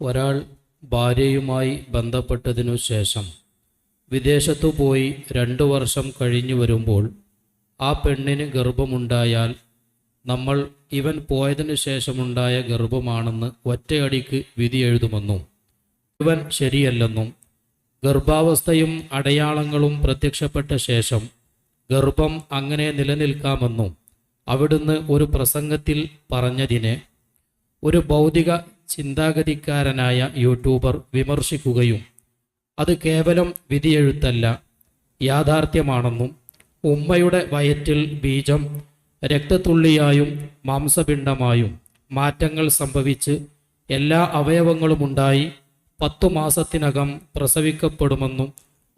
ഒരാൾ ഭാര്യയുമായി ബന്ധപ്പെട്ടതിനു ശേഷം വിദേശത്തു പോയി രണ്ടു വർഷം കഴിഞ്ഞു വരുമ്പോൾ ആ പെണ്ണിന് ഗർഭമുണ്ടായാൽ നമ്മൾ ഇവൻ പോയതിനു ശേഷമുണ്ടായ ഗർഭമാണെന്ന് ഒറ്റയടിക്ക് വിധി എഴുതുമെന്നും ഇവൻ ശരിയല്ലെന്നും ഗർഭാവസ്ഥയും അടയാളങ്ങളും പ്രത്യക്ഷപ്പെട്ട ശേഷം ഗർഭം അങ്ങനെ നിലനിൽക്കാമെന്നും അവിടുന്ന് ഒരു പ്രസംഗത്തിൽ പറഞ്ഞതിനെ ഒരു ഭൗതിക ചിന്താഗതിക്കാരനായ യൂട്യൂബർ വിമർശിക്കുകയും അത് കേവലം വിധിയെഴുത്തല്ല യാഥാർത്ഥ്യമാണെന്നും ഉമ്മയുടെ വയറ്റിൽ ബീജം രക്തത്തുള്ളിയായും മാംസപിണ്ഡമായും മാറ്റങ്ങൾ സംഭവിച്ച് എല്ലാ അവയവങ്ങളുമുണ്ടായി പത്തു മാസത്തിനകം പ്രസവിക്കപ്പെടുമെന്നും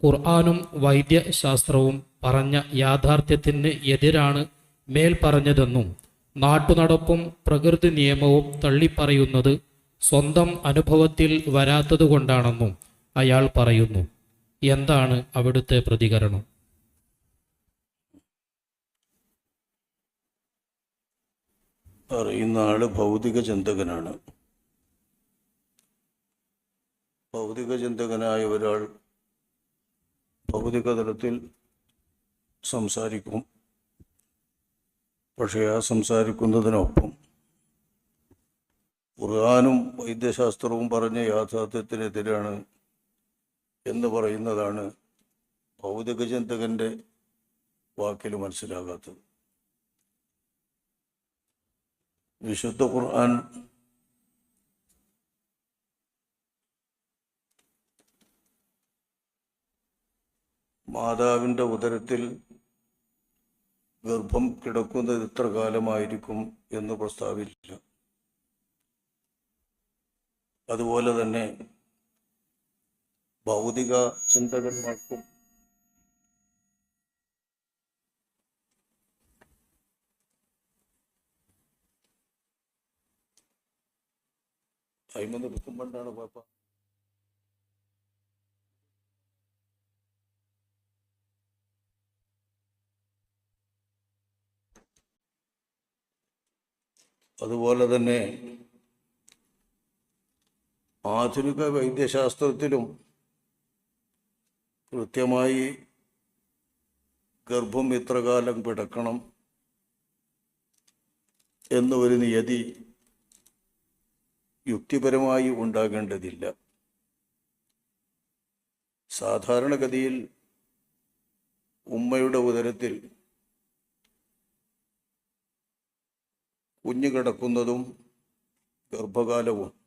ഖുർആാനും വൈദ്യശാസ്ത്രവും പറഞ്ഞ യാഥാർത്ഥ്യത്തിന് എതിരാണ് മേൽ പറഞ്ഞതെന്നും നാട്ടുനടപ്പും പ്രകൃതി നിയമവും തള്ളിപ്പറയുന്നത് സ്വന്തം അനുഭവത്തിൽ വരാത്തതുകൊണ്ടാണെന്നും അയാൾ പറയുന്നു. എന്താണ് അവിടുത്തെ പ്രതികരണം? പറയുന്ന ആൾ ഭൗതിക ചിന്തകനാണ് ഭൗതിക ചിന്തകനായ ഒരാൾ ഭൗതിക തലത്തിൽ സംസാരിക്കും. പക്ഷേ ആ സംസാരിക്കുന്നതിനൊപ്പം ഖുർആാനും വൈദ്യശാസ്ത്രവും പറഞ്ഞ യാഥാർത്ഥ്യത്തിനെതിരാണ് എന്ന് പറയുന്നതാണ് ഭൗതിക ചിന്തകന്റെ വാക്കിൽ മനസ്സിലാകാത്തത്. വിശുദ്ധ ഖുർആൻ മാതാവിന്റെ ഉദരത്തിൽ ഗർഭം കിടക്കുന്നത് ഇത്ര കാലമായിരിക്കും എന്ന് പ്രസ്താവിച്ചില്ല അതുപോലെ തന്നെ ഭൗതിക ചിന്തകന്മാർക്കും അയിമന്ന് എടുക്കുമ്പോണ്ടാണ് പാപ്പ അതുപോലെ തന്നെ ആധുനിക വൈദ്യശാസ്ത്രത്തിലും കൃത്യമായി ഗർഭം ഇത്ര കാലം കിടക്കണം എന്ന ഒരു നിയതി യുക്തിപരമായി ഉണ്ടാകേണ്ടതില്ല. സാധാരണഗതിയിൽ ഉമ്മയുടെ ഉദരത്തിൽ കുഞ്ഞു കിടക്കുന്നതും ഗർഭകാലവും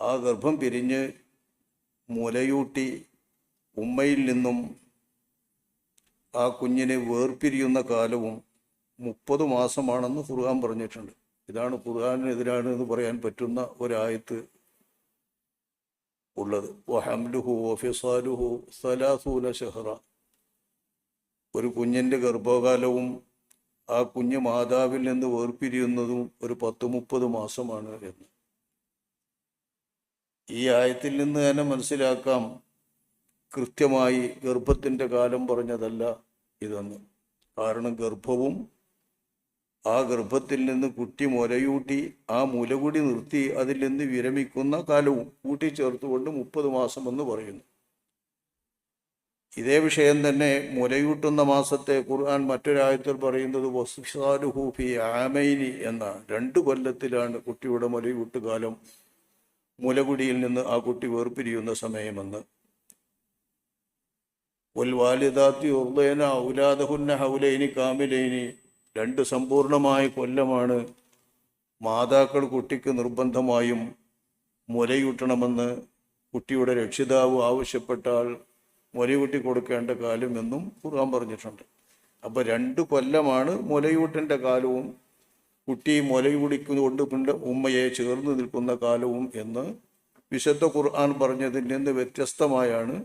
ആ ഗർഭം പിരിഞ്ഞ് മുലയൂട്ടി ഉമ്മയിൽ നിന്നും ആ കുഞ്ഞിനെ വേർപിരിയുന്ന കാലവും മുപ്പത് മാസമാണെന്ന് ഖുർആൻ പറഞ്ഞിട്ടുണ്ട്. ഇതാണ് ഖുർആാനെതിരാണ് എന്ന് പറയാൻ പറ്റുന്ന ഒരായത്ത് ഉള്ളത്. വഹംലുഹു വഫിസാലുഹു സലാസൂല ഷഹറ ഒരു കുഞ്ഞിന്റെ ഗർഭകാലവും ആ കുഞ്ഞ് മാതാവിൽ നിന്ന് വേർപിരിയുന്നതും ഒരു പത്ത് മുപ്പത് മാസമാണ് എന്ന്. ഈ ആയത്തിൽ നിന്ന് തന്നെ മനസ്സിലാക്കാം. കൃത്യമായി ഗർഭത്തിന്റെ കാലം പറഞ്ഞതല്ല ഇതെന്ന്. കാരണം ഗർഭവും ആ ഗർഭത്തിൽ നിന്ന് കുട്ടി മുലയൂട്ടി ആ മുല കൂടി നിർത്തി അതിൽ നിന്ന് വിരമിക്കുന്ന കാലവും കൂട്ടിച്ചേർത്തുകൊണ്ട് മുപ്പത് മാസം എന്ന് പറയുന്നു. ഇതേ വിഷയം തന്നെ മുലയൂട്ടുന്ന മാസത്തെ ഖുർആൻ മറ്റൊരായത്തിൽ പറയുന്നത് വസുസാലുഹൂഫി ആമൈനി എന്ന രണ്ട് കൊല്ലത്തിലാണ് കുട്ടിയുടെ മുലയൂട്ടുകാലം മുലകുടിയിൽ നിന്ന് ആ കുട്ടി വേർപിരിയുന്ന സമയമെന്ന്. ഒൽവാലിദാത്തി ഉർദയന ഔലാദഹുന്ന ഹൗലൈനി കാമിലൈനി. രണ്ട് സമ്പൂർണമായ കൊല്ലമാണ് മാതാക്കൾ കുട്ടിക്ക് നിർബന്ധമായും മുലയൂട്ടണമെന്ന് കുട്ടിയുടെ രക്ഷിതാവ് ആവശ്യപ്പെട്ടാൽ മുലയൂട്ടി കൊടുക്കേണ്ട കാലം എന്നും ഖുർആൻ പറഞ്ഞിട്ടുണ്ട്. അപ്പോൾ രണ്ട് കൊല്ലമാണ് മുലയൂട്ടിന്റെ കാലവും കുട്ടി മുലയൂടിക്കൊണ്ട് കൊണ്ട് ഉമ്മയെ ചേർന്ന് നിൽക്കുന്ന കാലവും എന്ന് വിശുദ്ധ ഖുർആൻ പറഞ്ഞതിൽ നിന്ന് വ്യത്യസ്തമായാണ്.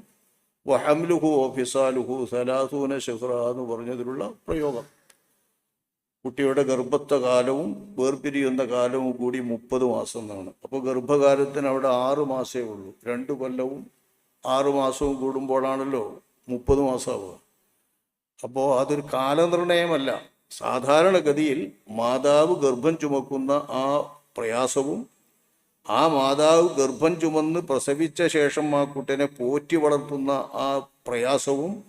വഹംലുഹു ഫിസാലുഹു സലാസൂന ഷെഹ്റ എന്ന് പറഞ്ഞതിലുള്ള പ്രയോഗം. കുട്ടിയുടെ ഗർഭത്തെ കാലവും വേർപിരിയുന്ന കാലവും കൂടി മുപ്പത് മാസം എന്നാണ്. അപ്പോൾ ഗർഭകാലത്തിന് അവിടെ ആറ് മാസമേ ഉള്ളൂ. രണ്ട് കൊല്ലവും ആറ് മാസവും കൂടുമ്പോഴാണല്ലോ മുപ്പത് മാസമാവുക അപ്പോൾ അതൊരു കാലനിർണയമല്ല. സാധാരണഗതിയിൽ മാതാവ് ഗർഭം ചുമക്കുന്ന ആ പ്രയാസവും ആ മാതാവ് ഗർഭം ചുമന്ന് പ്രസവിച്ച ശേഷം ആ കുട്ടനെ പോറ്റി വളർത്തുന്ന ആ പ്രയാസവും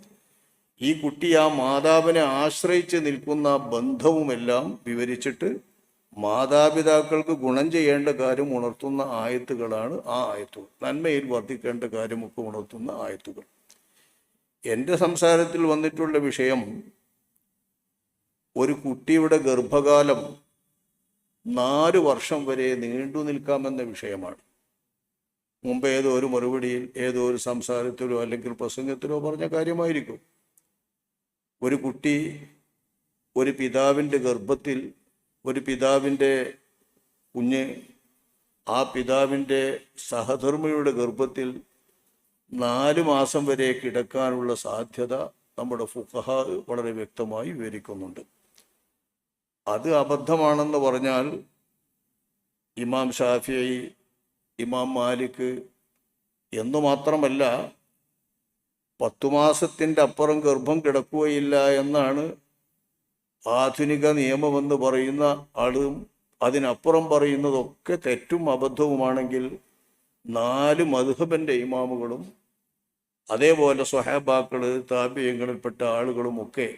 ഈ കുട്ടി ആ മാതാവിനെ ആശ്രയിച്ച് നിൽക്കുന്ന ബന്ധവുമെല്ലാം വിവരിച്ചിട്ട് മാതാപിതാക്കൾക്ക് ഗുണം ചെയ്യേണ്ട കാര്യം ഉണർത്തുന്ന ആയത്തുകളാണ് ആ ആയത്തുകൾ. നന്മയിൽ വർദ്ധിക്കേണ്ട കാര്യമൊക്കെ ഉണർത്തുന്ന ആയത്തുകൾ. എന്റെ സംസാരത്തിൽ വന്നിട്ടുള്ള വിഷയം ഒരു കുട്ടിയുടെ ഗർഭകാലം നാല് വർഷം വരെ നീണ്ടു നിൽക്കാമെന്ന വിഷയമാണ്. മുമ്പ് ഏതോ ഒരു മറുപടിയിൽ ഏതോ ഒരു സംസാരത്തിലോ അല്ലെങ്കിൽ പ്രസംഗത്തിലോ പറഞ്ഞ കാര്യമായിരിക്കും. ഒരു കുട്ടി ഒരു പിതാവിന്റെ ഗർഭത്തിൽ ഒരു പിതാവിന്റെ കുഞ്ഞ് ആ പിതാവിന്റെ സഹധർമ്മിയുടെ ഗർഭത്തിൽ നാല് മാസം വരെ കിടക്കാനുള്ള സാധ്യത നമ്മുടെ ഫുഹ വളരെ വ്യക്തമായി വിവരിക്കുന്നുണ്ട്. അത് അബദ്ധമാണെന്ന് പറഞ്ഞാൽ ഇമാം ഷാഫിഐ ഇമാം മാലിക് എന്നു മാത്രമല്ല പത്തു മാസത്തിന്റെ അപ്പുറം ഗർഭം കിടക്കുകയില്ല എന്നാണ് ആധുനിക നിയമമെന്ന് പറയുന്ന ആളും അതിനപ്പുറം പറയുന്നതൊക്കെ തെറ്റും അബദ്ധവുമാണെങ്കിൽ നാല് മധുഹബന്റെ ഇമാമുകളും അതേപോലെ സ്വഹാബാക്കൾ താപ്യങ്ങളിൽപ്പെട്ട ആളുകളുമൊക്കെ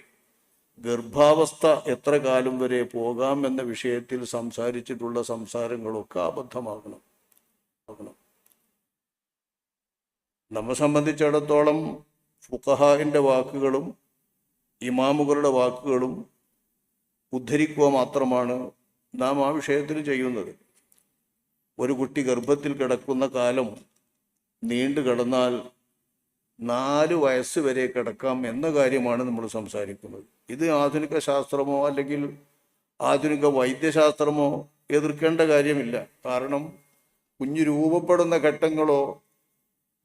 ഗർഭാവസ്ഥ എത്ര കാലം വരെ പോകാം എന്ന വിഷയത്തിൽ സംസാരിച്ചിട്ടുള്ള സംസാരങ്ങളൊക്കെ അബദ്ധമാകണം. നമ്മെ സംബന്ധിച്ചിടത്തോളം ഫുഖഹാഹിന്റെ വാക്കുകളും ഇമാമുകളുടെ വാക്കുകളും ഉദ്ധരിക്കുക മാത്രമാണ് നാം ആ വിഷയത്തിൽ ചെയ്യുന്നത്. ഒരു കുട്ടി ഗർഭത്തിൽ കിടക്കുന്ന കാലം നീണ്ടു കിടന്നാൽ നാല് വയസ്സ് വരെ കിടക്കാം എന്ന കാര്യമാണ് നമ്മൾ സംസാരിക്കുന്നത്. ഇത് ആധുനിക ശാസ്ത്രമോ അല്ലെങ്കിൽ ആധുനിക വൈദ്യശാസ്ത്രമോ എതിർക്കേണ്ട കാര്യമില്ല. കാരണം കുഞ്ഞ് രൂപപ്പെടുന്ന ഘട്ടങ്ങളോ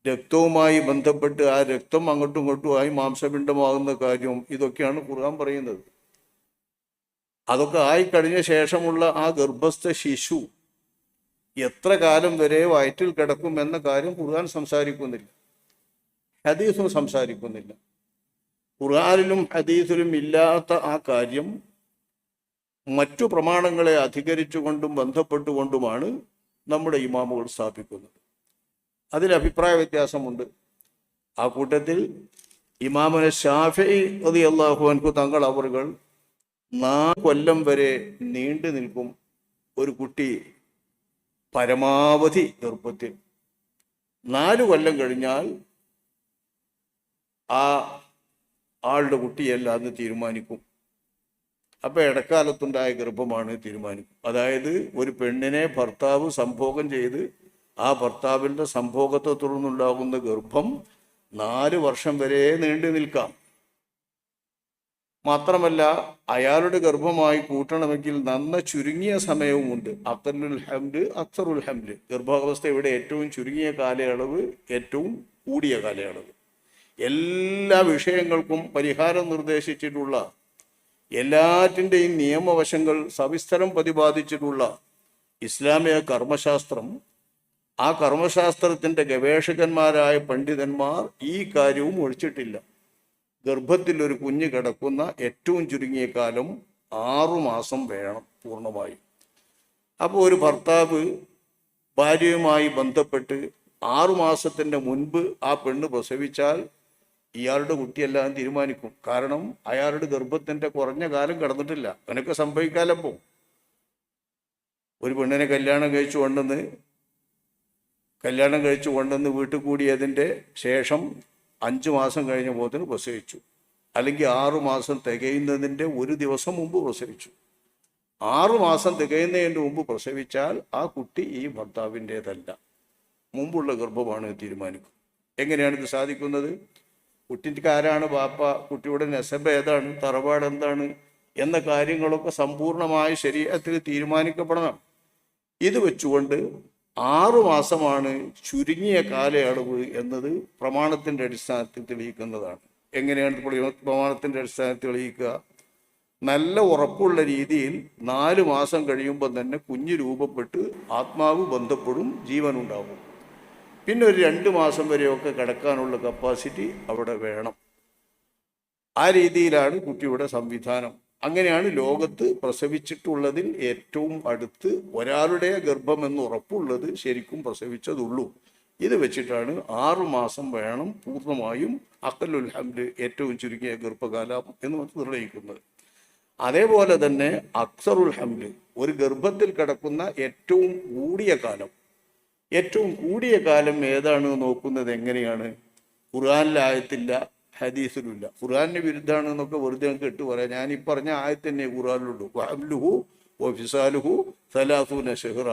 രക്തവുമായി ബന്ധപ്പെട്ട് ആ രക്തം അങ്ങോട്ടും ഇങ്ങോട്ടും ആയി മാംസപിണ്ഡമാകുന്ന കാര്യവും ഇതൊക്കെയാണ് ഖുർആൻ പറയുന്നത്. അതൊക്കെ ആയി കഴിഞ്ഞ ശേഷമുള്ള ആ ഗർഭസ്ഥ ശിശു എത്ര കാലം വരെ വയറ്റിൽ കിടക്കും എന്ന കാര്യം ഖുർആൻ സംസാരിക്കുന്നില്ല. ഹദീസും സംസാരിക്കുന്നില്ല. ഖുർആാനിലും ഹദീസിലും ഇല്ലാത്ത ആ കാര്യം മറ്റു പ്രമാണങ്ങളെ അധികരിച്ചുകൊണ്ടും ബന്ധപ്പെട്ടുകൊണ്ടുമാണ് നമ്മുടെ ഇമാമുകൾ സ്ഥാപിക്കുന്നത്. അതിൽ അഭിപ്രായ വ്യത്യാസമുണ്ട്. ആ കൂട്ടത്തിൽ ഇമാമന ഷാഫി അതി അള്ളാഹുവാൻകു തങ്ങൾ അവറുകൾ നാല് കൊല്ലം വരെ നീണ്ടു നിൽക്കും ഒരു കുട്ടി പരമാവധി ഗർഭത്തിൽ. നാല് കൊല്ലം കഴിഞ്ഞാൽ ആ ആളുടെ കുട്ടിയല്ല എന്ന് തീരുമാനിക്കും. അപ്പൊ ഇടക്കാലത്തുണ്ടായ ഗർഭമാണ് തീരുമാനിക്കും. അതായത് ഒരു പെണ്ണിനെ ഭർത്താവ് സംഭോഗം ചെയ്ത് ആ ഭർത്താവിന്റെ സംഭോഗത്തെ തുടർന്നുണ്ടാകുന്ന ഗർഭം നാല് വർഷം വരെ നീണ്ടു നിൽക്കാം. മാത്രമല്ല അയാളുടെ ഗർഭമായി കൂട്ടണമെങ്കിൽ നന്ന ചുരുങ്ങിയ സമയവുമുണ്ട്. അക്കലുൽ ഹംൽ അക്സറുൽ ഹംൽ ഇവിടെ ഏറ്റവും ചുരുങ്ങിയ കാലയളവ് ഏറ്റവും കൂടിയ കാലയളവ്. എല്ലാ വിഷയങ്ങൾക്കും പരിഹാരം നിർദ്ദേശിച്ചിട്ടുള്ള എല്ലാറ്റിന്റെയും നിയമവശങ്ങൾ സവിസ്തരം പ്രതിപാദിച്ചിട്ടുള്ള ഇസ്ലാമിക കർമ്മശാസ്ത്രം ആ കർമ്മശാസ്ത്രത്തിന്റെ ഗവേഷകന്മാരായ പണ്ഡിതന്മാർ ഈ കാര്യവും ഒഴിച്ചിട്ടില്ല. ഗർഭത്തിൽ ഒരു കുഞ്ഞ് കിടക്കുന്ന ഏറ്റവും ചുരുങ്ങിയ കാലം ആറുമാസം വേണം പൂർണമായും. അപ്പോൾ ഒരു ഭർത്താവ് ഭാര്യയുമായി ബന്ധപ്പെട്ട് ആറുമാസത്തിന്റെ മുൻപ് ആ പെണ്ണ് പ്രസവിച്ചാൽ ഇയാളുടെ കുട്ടിയെല്ലാം തീരുമാനിക്കും. കാരണം അയാളുടെ ഗർഭത്തിന്റെ കുറഞ്ഞ കാലം കിടന്നിട്ടില്ല. സംഭവിക്കാലം സംഭവിക്കാലപ്പോൾ ഒരു പെണ്ണിനെ കല്യാണം കഴിച്ചു കൊണ്ടുവന്ന് കല്യാണം കഴിച്ചു കൊണ്ടുവന്ന് വീട്ടിൽ കൂടിയതിന്റെ ശേഷം അഞ്ച് മാസം കഴിഞ്ഞ പോകത്തിന് പ്രസവിച്ചു. അല്ലെങ്കിൽ ആറു മാസം തികയുന്നതിന്റെ ഒരു ദിവസം മുമ്പ് പ്രസവിച്ചു. ആറു മാസം തികയുന്നതിന്റെ മുമ്പ് പ്രസവിച്ചാൽ ആ കുട്ടി ഈ ഭർത്താവിന്റേതല്ല. മുമ്പുള്ള ഗർഭമാണ് തീരുമാനിക്കും എങ്ങനെയാണ് ഇത് സാധിക്കുന്നത്? കുട്ടിക്ക് ആരാണ് ബാപ്പ കുട്ടിയുടെ നെസബ് ഏതാണ് തറവാട് എന്താണ് എന്ന കാര്യങ്ങളൊക്കെ സമ്പൂർണമായ ശരീരത്തിൽ തീരുമാനിക്കപ്പെടണം. ഇത് വെച്ചുകൊണ്ട് ആറു മാസമാണ് ചുരുങ്ങിയ കാലയളവ് എന്നത് പ്രമാണത്തിന്റെ അടിസ്ഥാനത്തിൽ തെളിയിക്കുന്നതാണ്. എങ്ങനെയാണ് പ്രമാണത്തിന്റെ അടിസ്ഥാനത്തിൽ തെളിയിക്കുക? നല്ല ഉറപ്പുള്ള രീതിയിൽ നാല് മാസം കഴിയുമ്പോൾ തന്നെ കുഞ്ഞ് രൂപപ്പെട്ട് ആത്മാവ് ബന്ധപ്പെടും ജീവനുണ്ടാവും പിന്നെ ഒരു രണ്ട് മാസം വരെയൊക്കെ കിടക്കാനുള്ള കപ്പാസിറ്റി അവിടെ വേണം. ആ രീതിയിലാണ് കുട്ടിയുടെ സംവിധാനം. അങ്ങനെയാണ് ലോകത്ത് പ്രസവിച്ചിട്ടുള്ളതിൽ ഏറ്റവും അടുത്ത് ഒരാളുടെ ഗർഭം എന്ന് ഉറപ്പുള്ളത് ശരിക്കും പ്രസവിച്ചതുള്ളൂ. ഇത് വെച്ചിട്ടാണ് ആറു മാസം വേണം പൂർണമായും അക്കലുൽ ഹംൽ ഏറ്റവും ചുരുങ്ങിയ ഗർഭകാലം എന്ന് നിർണയിക്കുന്നത് അതേപോലെ തന്നെ അക്സറുൽ ഒരു ഗർഭത്തിൽ കിടക്കുന്ന ഏറ്റവും കൂടിയ കാലം. ഏറ്റവും കൂടിയ കാലം ഏതാണ് നോക്കുന്നത് എങ്ങനെയാണ്? ഖുർആാനിലായത്തില്ല ഹദീസിലുമില്ല ഖുർആാനിന് വിരുദ്ധമാണ് എന്നൊക്കെ വെറുതെ അങ്ങ് ഇട്ട് പറയാം. ഞാൻ ഈ പറഞ്ഞ ആയത്തന്നെ ഖുർആാനിലുള്ളൂ വഹംലുഹു ഒഫിസാലുഹു സലാസൂന ഷെഹ്റ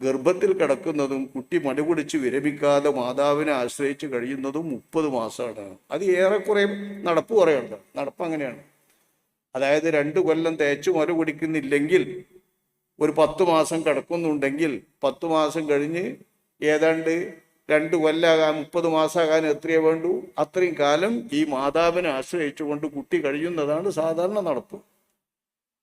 ഗർഭത്തിൽ കിടക്കുന്നതും കുട്ടി മടുപിടിച്ച് വിരമിക്കാതെ മാതാവിനെ ആശ്രയിച്ച് കഴിയുന്നതും മുപ്പത് മാസമാണ് അത് ഏറെക്കുറെ നടപ്പ് കുറയുണ്ട്. നടപ്പ് അങ്ങനെയാണ്. അതായത് രണ്ട് കൊല്ലം തേച്ച് മുല കുടിക്കുന്നില്ലെങ്കിൽ ഒരു പത്ത് മാസം കിടക്കുന്നുണ്ടെങ്കിൽ പത്ത് മാസം കഴിഞ്ഞ് ഏതാണ്ട് രണ്ട് കൊല്ലാകാൻ മുപ്പത് മാസമാകാൻ എത്രയേ വേണ്ടു? അത്രയും കാലം ഈ മാതാവിനെ ആശ്രയിച്ചുകൊണ്ട് കുട്ടി കഴിയുന്നതാണ് സാധാരണ നടപ്പ്.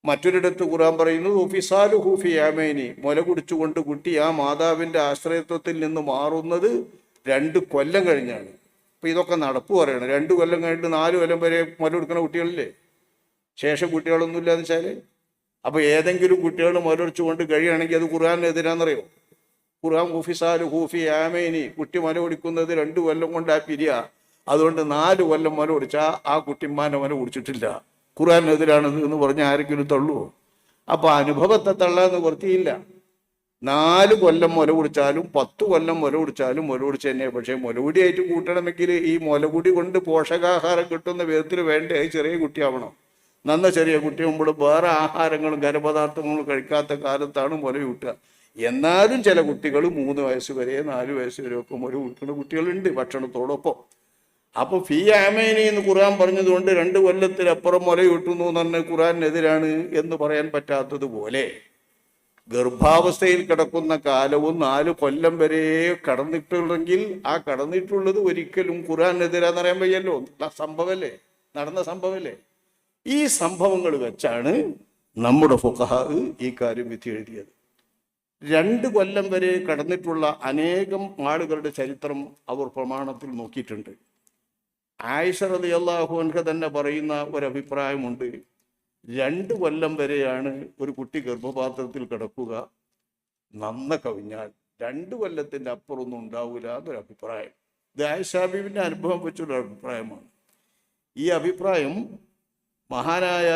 മറ്റൊരിടത്ത് ഖുറാൻ പറയുന്നത് ഹുഫിസാലു ഹുഫി യാമേനി. മുല കുടിച്ചുകൊണ്ട് കുട്ടി ആ മാതാവിന്റെ ആശ്രയത്വത്തിൽ നിന്ന് മാറുന്നത് രണ്ട് കൊല്ലം കഴിഞ്ഞാണ്. അപ്പം ഇതൊക്കെ നടപ്പ് പറയണം. രണ്ട് കൊല്ലം കഴിഞ്ഞിട്ട് നാല് കൊല്ലം വരെ മുല കൊടുക്കുന്ന കുട്ടികളില്ലേ? ശേഷം കുട്ടികളൊന്നുമില്ലാന്ന് വെച്ചാൽ വെച്ചാൽ? അപ്പൊ ഏതെങ്കിലും കുട്ടികൾ മുലടിച്ചുകൊണ്ട് കഴിയുകയാണെങ്കിൽ അത് ഖുർആാനെതിരാന്നറിയോ ഖുർആൻ ഹൂഫിസാലു ഹൂഫി ആമേനി കുട്ടി മല ഒടിക്കുന്നത് രണ്ട് കൊല്ലം കൊണ്ടാ പിരിയ അതുകൊണ്ട് നാല് കൊല്ലം മല ഒടിച്ചാൽ ആ കുട്ടിമാനെ മല കുടിച്ചിട്ടില്ല ഖുർആാനെതിരാണത് എന്ന് പറഞ്ഞാൽ ആരെങ്കിലും തള്ളുവോ? അപ്പൊ അനുഭവത്തെ തള്ളാന്ന് വൃത്തിയില്ല നാല് കൊല്ലം മുല കുടിച്ചാലും പത്ത് കൊല്ലം മുല കുടിച്ചാലും മുല കുടിച്ച് തന്നെ. പക്ഷേ മുലകുടിയായിട്ട് കൂട്ടണമെങ്കിൽ ഈ മുലകുടി കൊണ്ട് പോഷകാഹാരം കിട്ടുന്ന വിധത്തിൽ വേണ്ട? ചെറിയ കുട്ടിയാവണം. നന്ന ചെറിയ കുട്ടി മുമ്പ് വേറെ ആഹാരങ്ങളും ഖരപദാർത്ഥങ്ങളും കഴിക്കാത്ത കാലത്താണ് മുല കൂട്ടുക എന്നാലും ചില കുട്ടികൾ മൂന്ന് വയസ്സ് വരെ നാല് വയസ്സ് വരെ ഒക്കെ മുല കൂട്ടുന്ന കുട്ടികളുണ്ട് ഭക്ഷണത്തോടൊപ്പം. അപ്പൊ ഫീ ആമേനി എന്ന് ഖുർആൻ പറഞ്ഞതുകൊണ്ട് രണ്ട് കൊല്ലത്തിലപ്പുറം മുല കൂട്ടുന്നു എന്ന് പറഞ്ഞ ഖുറാനെതിരാണ് എന്ന് പറയാൻ പറ്റാത്തതുപോലെ ഗർഭാവസ്ഥയിൽ കിടക്കുന്ന കാലവും നാല് കൊല്ലം വരെ കടന്നിട്ടുണ്ടെങ്കിൽ ആ കടന്നിട്ടുള്ളത് ഒരിക്കലും ഖുറാനെതിരാന്ന് പറയാൻ വയ്യല്ലോ. സംഭവല്ലേ? നടന്ന സംഭവല്ലേ? ഈ സംഭവങ്ങൾ വെച്ചാണ് നമ്മുടെ ഫുഖഹ ഈ കാര്യം വിധി എഴുതിയത്. രണ്ട് കൊല്ലം വരെ കടന്നിട്ടുള്ള അനേകം ആളുകളുടെ ചരിത്രം അവർ പ്രമാണത്തിൽ നോക്കിയിട്ടുണ്ട്. ആയിഷ റളിയല്ലാഹു അൻഹ തന്നെ പറയുന്ന ഒരു അഭിപ്രായമുണ്ട് രണ്ട് കൊല്ലം വരെയാണ് ഒരു കുട്ടി ഗർഭപാത്രത്തിൽ കിടക്കുക. നന്ന കവിഞ്ഞാൽ രണ്ട് കൊല്ലത്തിന്റെ അപ്പുറമൊന്നും ഉണ്ടാവില്ല എന്നൊരു അഭിപ്രായം. ഇത് ആയിഷാബീബിന്റെ അനുഭവം വെച്ചൊരു അഭിപ്രായമാണ്. ഈ അഭിപ്രായം മഹാനായ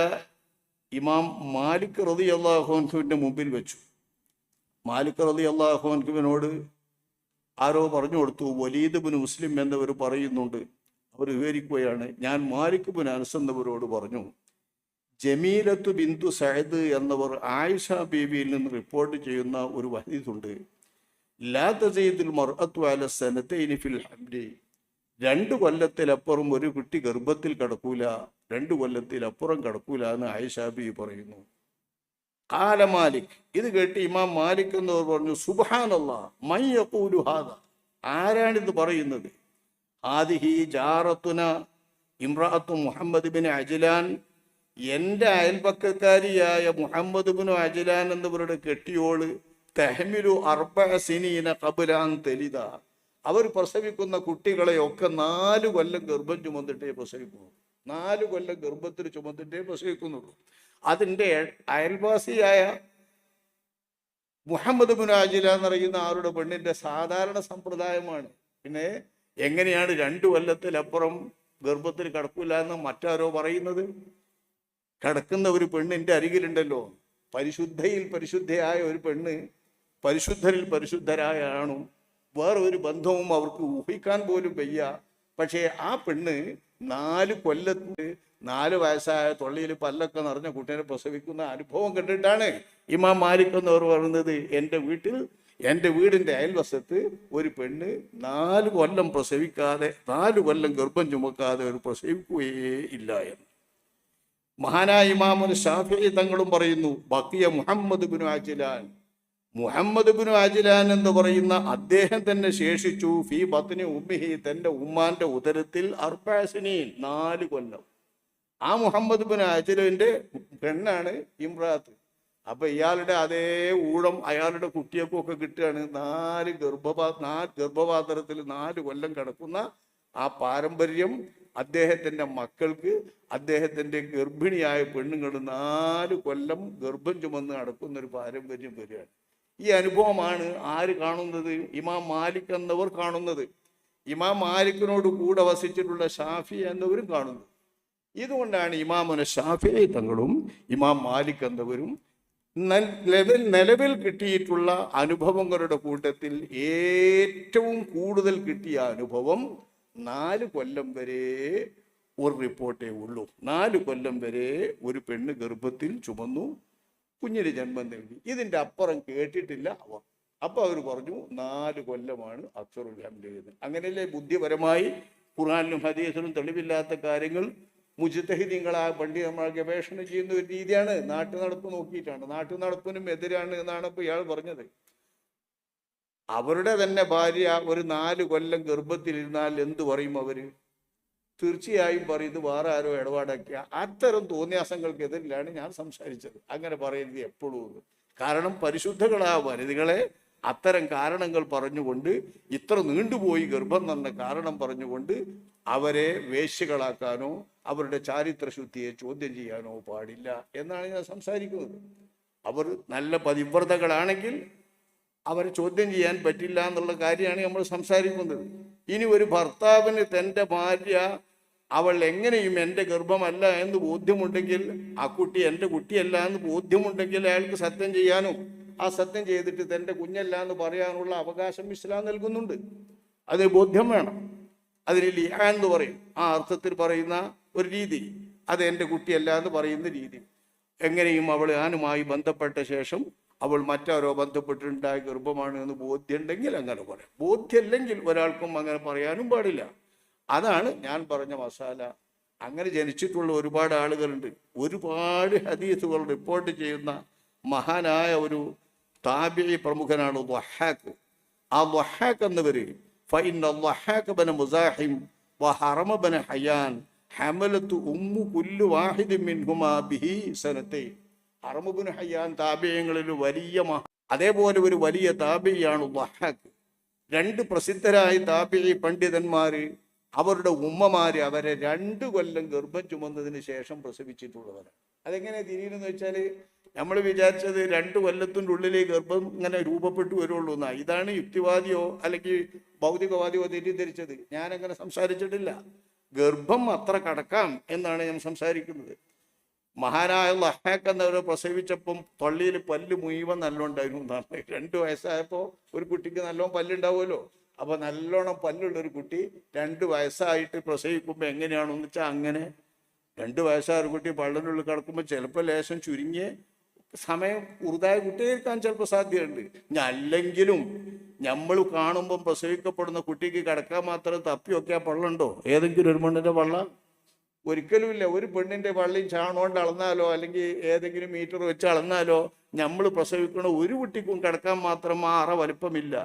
ഇമാം മാലിക് റതി അള്ളാഹുവിന്റെ മുമ്പിൽ വെച്ചു. മാലിക് റതി അള്ളാഹുവിനോട് ആരോ പറഞ്ഞു കൊടുത്തു വലീദ് ബിൻ മുസ്ലിം എന്നവർ പറയുന്നുണ്ട് അവർ വിവരിക്കുകയാണ്. ഞാൻ മാലിക് ബിൻ അനസ് എന്നവരോട് പറഞ്ഞു ജമീലത്ത് ബിന്ദു സയദ് എന്നവർ ആയിഷ ബീവിയിൽ നിന്ന് റിപ്പോർട്ട് ചെയ്യുന്ന ഒരു വഹീദുണ്ട് ലാ തസീദുൽ മർഅത്തു അല സനതൈനി ഫിൽ ഹംലി രണ്ട് കൊല്ലത്തിലപ്പുറം ഒരു കുട്ടി ഗർഭത്തിൽ കിടക്കൂല രണ്ട് കൊല്ലത്തിലപ്പുറം കിടക്കൂല എന്ന് ആയിഷാബി പറയുന്നു. കാല മാലിക്. ഇത് കേട്ട് ഇമാം മാലിക് എന്നവർ പറഞ്ഞു സുബാനല്ല മയ്യക്കൂലു ഹാദ. ആരാണിത് പറയുന്നത്? ആദിഹി ജാറത്തുന ഇമ്രാത്തു മുഹമ്മദ് ബിൻ അജിലാൻ. എന്റെ അയൽപക്കക്കാരിയായ മുഹമ്മദ് ബിൻ അജിലാൻ എന്നിവരുടെ കെട്ടിയോൾ തെഹമിലു അർബസിനീന കബുലാൻ തെലിത അവർ പ്രസവിക്കുന്ന കുട്ടികളെയൊക്കെ നാല് കൊല്ലം ഗർഭം ചുമന്നിട്ടേ പ്രസവിക്കുന്നുള്ളൂ. നാല് കൊല്ലം ഗർഭത്തിൽ ചുമന്നിട്ടേ പ്രസവിക്കുന്നുള്ളൂ. അതിന്റെ അയൽവാസിയായ മുഹമ്മദ് മുനാജില പറയുന്ന ആരുടെ പെണ്ണിന്റെ സാധാരണ സമ്പ്രദായമാണ്. പിന്നെ എങ്ങനെയാണ് രണ്ടു കൊല്ലത്തിലപ്പുറം ഗർഭത്തിൽ കിടക്കില്ല എന്ന് മറ്റാരോ പറയുന്നത്? കിടക്കുന്ന ഒരു പെണ്ണിന്റെ അരികിലുണ്ടല്ലോ. പരിശുദ്ധയിൽ പരിശുദ്ധയായ ഒരു പെണ്ണ് പരിശുദ്ധരിൽ പരിശുദ്ധരായ വേറെ ഒരു ബന്ധവും അവർക്ക് ഊഹിക്കാൻ പോലും വയ്യ. പക്ഷേ ആ പെണ്ണ് നാല് കൊല്ലത്ത് നാല് വയസ്സായ തൊള്ളിയിൽ പല്ലൊക്കെ നിറഞ്ഞ കുട്ടീനെ പ്രസവിക്കുന്ന അനുഭവം കണ്ടിട്ടാണ് ഇമാം മാലിക് എന്നവർ പറയുന്നത് എന്റെ വീട്ടിൽ എന്റെ വീടിന്റെ അയൽവശത്ത് ഒരു പെണ്ണ് നാല് കൊല്ലം പ്രസവിക്കാതെ നാല് കൊല്ലം ഗർഭം ചുമക്കാതെ ഒരു പ്രസവിക്കുകയേ ഇല്ല എന്ന്. മഹാനായ ഇമാമുൻ ഷാഫി തങ്ങളും പറയുന്നു ബക്കിയ Muhammad bin അജിലാൻ Muhammad bin Ajlan എന്ന് പറയുന്ന അദ്ദേഹം തന്നെ ശേഷിച്ചു. ഫി ബത്തിനി ഉമ്മിഹി തന്റെ ഉമ്മാന്റെ ഉദരത്തിൽ അർബാസിനീൻ നാല് കൊല്ലം. ആ മുഹമ്മദ് ബിൻ അജിലിന്റെ പെണ്ണാണ് ഇമ്രാത്ത്. അപ്പൊ ഇയാളുടെ അതേ ഊഴം അയാളുടെ കുട്ടിയൊക്കെ ഒക്കെ കിട്ടുകയാണ്. നാല് ഗർഭപാ നാല് ഗർഭപാത്രത്തിൽ നാല് കൊല്ലം കിടക്കുന്ന ആ പാരമ്പര്യം അദ്ദേഹത്തിന്റെ മക്കൾക്ക് അദ്ദേഹത്തിന്റെ ഗർഭിണിയായ പെണ്ണുങ്ങൾ നാല് കൊല്ലം ഗർഭം ചുമന്ന് നടക്കുന്ന ഒരു പാരമ്പര്യം വരികയാണ്. ഈ അനുഭവമാണ് ആര് കാണുന്നത്? ഇമാം മാലിക് എന്നവർ കാണുന്നത്. ഇമാം മാലിക്കിനോട് കൂടെ വസിച്ചിട്ടുള്ള ഷാഫി എന്നവരും കാണുന്നത് ഇതുകൊണ്ടാണ് ഇമാമുന ഷാഫി തങ്ങളും ഇമാം മാലിക് എന്നവരും നിലവിൽ നിലവിൽ കിട്ടിയിട്ടുള്ള അനുഭവങ്ങളുടെ കൂട്ടത്തിൽ ഏറ്റവും കൂടുതൽ കിട്ടിയ അനുഭവം നാല് കൊല്ലം വരെ ഒരു റിപ്പോർട്ടേ ഉള്ളൂ. നാല് കൊല്ലം വരെ ഒരു പെണ്ണ് ഗർഭത്തിൽ ചുമന്നു. കുഞ്ഞിന് ജന്മം നൽകി ഇതിന്റെ അപ്പുറം കേട്ടിട്ടില്ല അവർ അപ്പൊ അവർ പറഞ്ഞു നാല് കൊല്ലമാണ് അക്സറുൽ ഹംദ് അങ്ങനെയല്ലേ ബുദ്ധിപരമായി ഖുറാനും ഹദീസിലും തെളിവില്ലാത്ത കാര്യങ്ങൾ മുജിത്തഹിദീങ്ങളായ പണ്ഡിതന്മാർ ഗവേഷണം ചെയ്യുന്ന ഒരു രീതിയാണ് നാട്ടു നടപ്പ് നോക്കിയിട്ടാണ്. നാട്ടു നടപ്പിനും എതിരാണ് എന്നാണ് ഇപ്പൊ ഇയാൾ പറഞ്ഞത്. അവരുടെ തന്നെ ഭാര്യ ഒരു നാല് കൊല്ലം ഗർഭത്തിലിരുന്നാൽ എന്തു പറയും അവർ? തീർച്ചയായും പറയുന്നത് വേറെ ആരോ ഇടപാടാക്കിയ അത്തരം തോന്നിയാസങ്ങൾക്കെതിരിലാണ് ഞാൻ സംസാരിച്ചത്. അങ്ങനെ പറയുന്നത് എപ്പോഴും. കാരണം പരിശുദ്ധകളായ വനിതകളെ അത്തരം കാരണങ്ങൾ പറഞ്ഞുകൊണ്ട് ഇത്ര നീണ്ടുപോയി ഗർഭം എന്ന കാരണം പറഞ്ഞുകൊണ്ട് അവരെ വേശ്യകളാക്കാനോ അവരുടെ ചാരിത്രശുദ്ധിയെ ചോദ്യം ചെയ്യാനോ പാടില്ല എന്നാണ് ഞാൻ സംസാരിക്കുന്നത്. അവർ നല്ല പതിവ്രതകളാണെങ്കിൽ അവരെ ചോദ്യം ചെയ്യാൻ പറ്റില്ല എന്നുള്ള കാര്യമാണ് നമ്മൾ സംസാരിക്കുന്നത്. ഇനി ഒരു ഭർത്താവിന് തന്റെ ഭാര്യ അവൾ എങ്ങനെയും എന്റെ ഗർഭമല്ല എന്ന് ബോധ്യമുണ്ടെങ്കിൽ ആ കുട്ടി എന്റെ കുട്ടിയല്ല എന്ന് ബോധ്യമുണ്ടെങ്കിൽ അയാൾക്ക് സത്യം ചെയ്യാനും ആ സത്യം ചെയ്തിട്ട് തന്റെ കുഞ്ഞല്ല എന്ന് പറയാനുള്ള അവകാശം ഇസ്ലാം നൽകുന്നുണ്ട്. അത് ബോധ്യം വേണം. അതിന് ലിഹാൻ എന്ന് പറയും. ആ അർത്ഥത്തിൽ പറയുന്ന ഒരു രീതി അത് എന്റെ കുട്ടിയല്ല എന്ന് പറയുന്ന രീതി. എങ്ങനെയും അവൾ ആനുമായി ബന്ധപ്പെട്ട ശേഷം അവൾ മറ്റാരോ ബന്ധപ്പെട്ടിട്ടുണ്ടായ ഗർഭമാണ് എന്ന് ബോധ്യമുണ്ടെങ്കിൽ അങ്ങനെ പറയാം. ബോധ്യമല്ലെങ്കിൽ ഒരാൾക്കും അങ്ങനെ പറയാനും പാടില്ല. അതാണ് ഞാൻ പറഞ്ഞ മസാല. അങ്ങനെ ജനിച്ചിട്ടുള്ള ഒരുപാട് ആളുകളുണ്ട്. ഒരുപാട് ഹദീസുകൾ റിപ്പോർട്ട് ചെയ്യുന്ന മഹാനായ ഒരു താബി പ്രമുഖനാണ് വഹാക്ക് ആ വഹാക്ക് എന്നവര് ഫൈൻ മുസാഹിം വഹറമ ബന ഹയാൻ ഹമലത്ത് ഉമ്മു കുല്ലു വാഹിദ് മിൻഹുമാ ബിഹി സനത്തെ. ഹറമുബിൻ ഹയ്യാൻ താബിയങ്ങളിൽ വലിയ മഹ അതേപോലെ ഒരു വലിയ താബിയാണ് വഹാക്ക് രണ്ട് പ്രസിദ്ധരായ താപിഴി പണ്ഡിതന്മാര് അവരുടെ ഉമ്മമാര് അവരെ രണ്ട് കൊല്ലം ഗർഭം ചുമന്നതിന് ശേഷം പ്രസവിച്ചിട്ടുള്ളവരാണ് അതെങ്ങനെ തിരിയുന്നെന്ന് വെച്ചാൽ നമ്മൾ വിചാരിച്ചത് രണ്ട് കൊല്ലത്തിന്റെ ഉള്ളിൽ ഗർഭം ഇങ്ങനെ രൂപപ്പെട്ടു വരുള്ളൂ എന്നാ. ഇതാണ് യുക്തിവാദിയോ അല്ലെങ്കിൽ ഭൗതികവാദിയോ തെറ്റിദ്ധരിച്ചത്? ഞാൻ അങ്ങനെ സംസാരിച്ചിട്ടില്ല. ഗർഭം അത്ര കടക്കാം എന്നാണ് ഞാൻ സംസാരിക്കുന്നത്. മഹാനായ ലഹാക്ക് എന്നവരെ പ്രസവിച്ചപ്പം തൊള്ളിയിൽ പല്ല് മുഴുവൻ നല്ലോണ്ടായിരുന്നു എന്നാണ്. രണ്ട് വയസ്സായപ്പോൾ ഒരു കുട്ടിക്ക് നല്ലോണം പല്ലുണ്ടാവുമല്ലോ അപ്പൊ നല്ലോണം പല്ലുള്ള ഒരു കുട്ടി രണ്ട് വയസ്സായിട്ട് പ്രസവിക്കുമ്പോൾ എങ്ങനെയാണെന്ന് വെച്ചാൽ അങ്ങനെ രണ്ട് വയസ്സായ ഒരു കുട്ടി പള്ളനുള്ളിൽ കിടക്കുമ്പോൾ ചിലപ്പോൾ ലേശം ചുരുങ്ങിയ സമയം കുറുതായ കുട്ടിയെ ഇരിക്കാൻ ചിലപ്പോൾ സാധ്യതയുണ്ട് അല്ലെങ്കിലും നമ്മൾ കാണുമ്പം പ്രസവിക്കപ്പെടുന്ന കുട്ടിക്ക് കിടക്കാൻ മാത്രം തപ്പിയൊക്കെ ആ പള്ളുണ്ടോ? ഏതെങ്കിലും ഒരു മണ്ണിന്റെ ഒരിക്കലും ഒരിക്കലുമില്ല. ഒരു പെണ്ണിന്റെ വള്ളിയും ചാണോണ്ട് അളന്നാലോ അല്ലെങ്കിൽ ഏതെങ്കിലും മീറ്റർ വെച്ച് അളന്നാലോ നമ്മൾ പ്രസവിക്കണ ഒരു കുട്ടിക്കും കിടക്കാൻ മാത്രം അറ വലിപ്പമില്ല.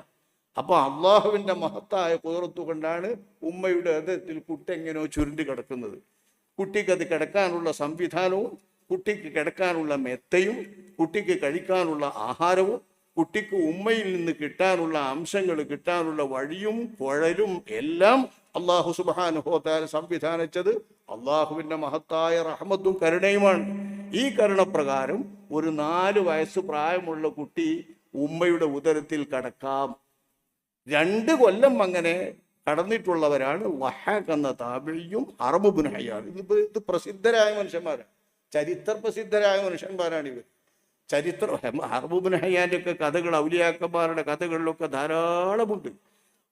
അപ്പൊ അള്ളാഹുവിന്റെ മഹത്തായ കുതിർത്തു കൊണ്ടാണ് ഉമ്മയുടെ ഹൃദയത്തിൽ കുട്ടി എങ്ങനെയോ ചുരുണ്ടി കിടക്കുന്നത്. കുട്ടിക്ക് അത് കിടക്കാനുള്ള സംവിധാനവും കുട്ടിക്ക് കിടക്കാനുള്ള മെത്തയും കുട്ടിക്ക് കഴിക്കാനുള്ള ആഹാരവും കുട്ടിക്ക് ഉമ്മയിൽ നിന്ന് കിട്ടാനുള്ള അംശങ്ങൾ കിട്ടാനുള്ള വഴിയും കുഴലും എല്ലാം അള്ളാഹു സുബാനുഹോത്താൽ സംവിധാനിച്ചത് അള്ളാഹുവിന്റെ മഹത്തായ റഹ്മത്തും കരുണയുമാണ്. ഈ കരുണപ്രകാരം ഒരു നാല് വയസ്സ് പ്രായമുള്ള കുട്ടി ഉമ്മയുടെ ഉദരത്തിൽ കടക്കാം. രണ്ട് കൊല്ലം അങ്ങനെ കടന്നിട്ടുള്ളവരാണ് വഹാഖ് എന്ന താബിയും അറബുബിൻ ഹയ്യാൻ ഇതിപ്പോ ഇത് പ്രസിദ്ധരായ മനുഷ്യന്മാരാണ് ചരിത്ര പ്രസിദ്ധരായ മനുഷ്യന്മാരാണ് ഇവർ ചരിത്ര അറബുബിൻ ഹയ്യാന്റെ ഒക്കെ കഥകൾ ഔലിയാക്കന്മാരുടെ കഥകളിലൊക്കെ ധാരാളമുണ്ട്.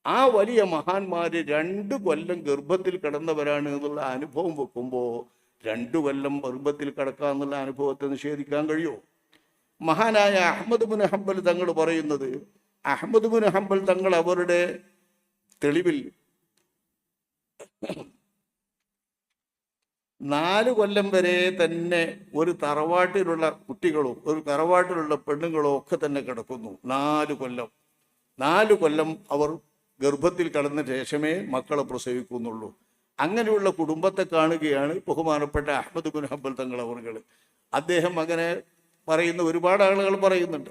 ആ വലിയ മഹാന്മാർ രണ്ട് കൊല്ലം ഗർഭത്തിൽ കിടന്നവരാണ് എന്നുള്ള അനുഭവം വെക്കുമ്പോൾ രണ്ട് കൊല്ലം ഗർഭത്തിൽ കിടക്കുക എന്നുള്ള അനുഭവത്തെ നിഷേധിക്കാൻ കഴിയുമോ മഹാനായ അഹമ്മദ് ബുൻ ഹംബൽ തങ്ങൾ പറയുന്നത് അഹമ്മദ് ബിൻ ഹംബൽ തങ്ങൾ അവരുടെ തെളിവിൽ നാല് കൊല്ലം വരെ തന്നെ ഒരു തറവാട്ടിലുള്ള കുട്ടികളോ ഒരു തറവാട്ടിലുള്ള പെണ്ണുങ്ങളോ ഒക്കെ തന്നെ കിടക്കുന്നു. നാല് കൊല്ലം. നാല് കൊല്ലം അവർ ഗർഭത്തിൽ കടന്ന ശേഷമേ മക്കളെ പ്രസവിക്കുന്നുള്ളൂ. അങ്ങനെയുള്ള കുടുംബത്തെ കാണുകയാണ് ബഹുമാനപ്പെട്ട അഹമ്മദ് ബിൻ ഹംബൽ തങ്ങൾ അവർകൾ അദ്ദേഹം അങ്ങനെ പറയുന്ന ഒരുപാട് ആളുകൾ പറയുന്നുണ്ട്.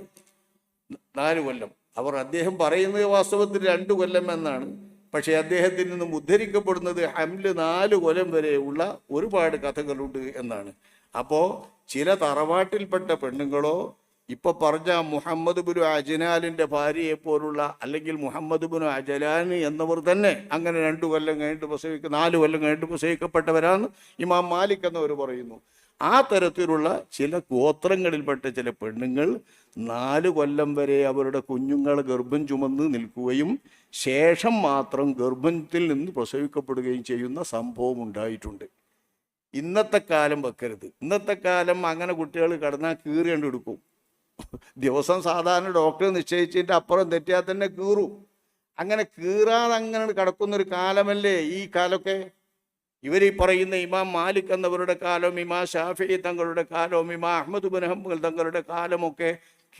നാല് കൊല്ലം. അവർ അദ്ദേഹം പറയുന്നത് വാസ്തവത്തിൽ രണ്ടു കൊല്ലം എന്നാണ്. പക്ഷേ അദ്ദേഹത്തിൽ നിന്നും ഉദ്ധരിക്കപ്പെടുന്നത് ഹംൽ നാല് കൊലം വരെയുള്ള ഒരുപാട് കഥകളുണ്ട് എന്നാണ്. അപ്പോൾ ചില തറവാട്ടിൽപ്പെട്ട പെണ്ണുങ്ങളോ ഇപ്പൊ പറഞ്ഞ മുഹമ്മദ് ബുനു അജനാലിന്റെ ഭാര്യയെ പോലുള്ള അല്ലെങ്കിൽ മുഹമ്മദ് ബുനു അജലാൻ എന്നവർ തന്നെ അങ്ങനെ രണ്ടു കൊല്ലം കഴിഞ്ഞിട്ട് പ്രസവിക്ക നാല് കൊല്ലം കഴിഞ്ഞിട്ട് പ്രസവിക്കപ്പെട്ടവരാണ്. ഇമാം മാലിക് എന്നവർ പറയുന്നു. ആ തരത്തിലുള്ള ചില ഗോത്രങ്ങളിൽപ്പെട്ട ചില പെണ്ണുങ്ങൾ നാല് കൊല്ലം വരെ അവരുടെ കുഞ്ഞുങ്ങൾ ഗർഭം ചുമന്ന് നിൽക്കുകയും ശേഷം മാത്രം ഗർഭത്തിൽ നിന്ന് പ്രസവിക്കപ്പെടുകയും ചെയ്യുന്ന സംഭവം ഉണ്ടായിട്ടുണ്ട്. ഇന്നത്തെ കാലം വെക്കരുത്. ഇന്നത്തെ കാലം അങ്ങനെ കുട്ടികൾ കടന്നാൽ കീറി കണ്ടെടുക്കും ദിവസം സാധാരണ ഡോക്ടർ നിശ്ചയിച്ചതിന്റെ അപ്പുറം തെറ്റിയാൽ തന്നെ കീറും. അങ്ങനെ കീറാതെ അങ്ങനെ കിടക്കുന്നൊരു കാലമല്ലേ ഈ കാലമൊക്കെ? ഇവർ ഈ പറയുന്ന ഇമാം മാലിക് എന്നവരുടെ കാലം ഇമാ ഷാഫി തങ്ങളുടെ കാലവും ഇമാ അഹമ്മദ് ബിൻ ഹംബൽ തങ്ങളുടെ കാലമൊക്കെ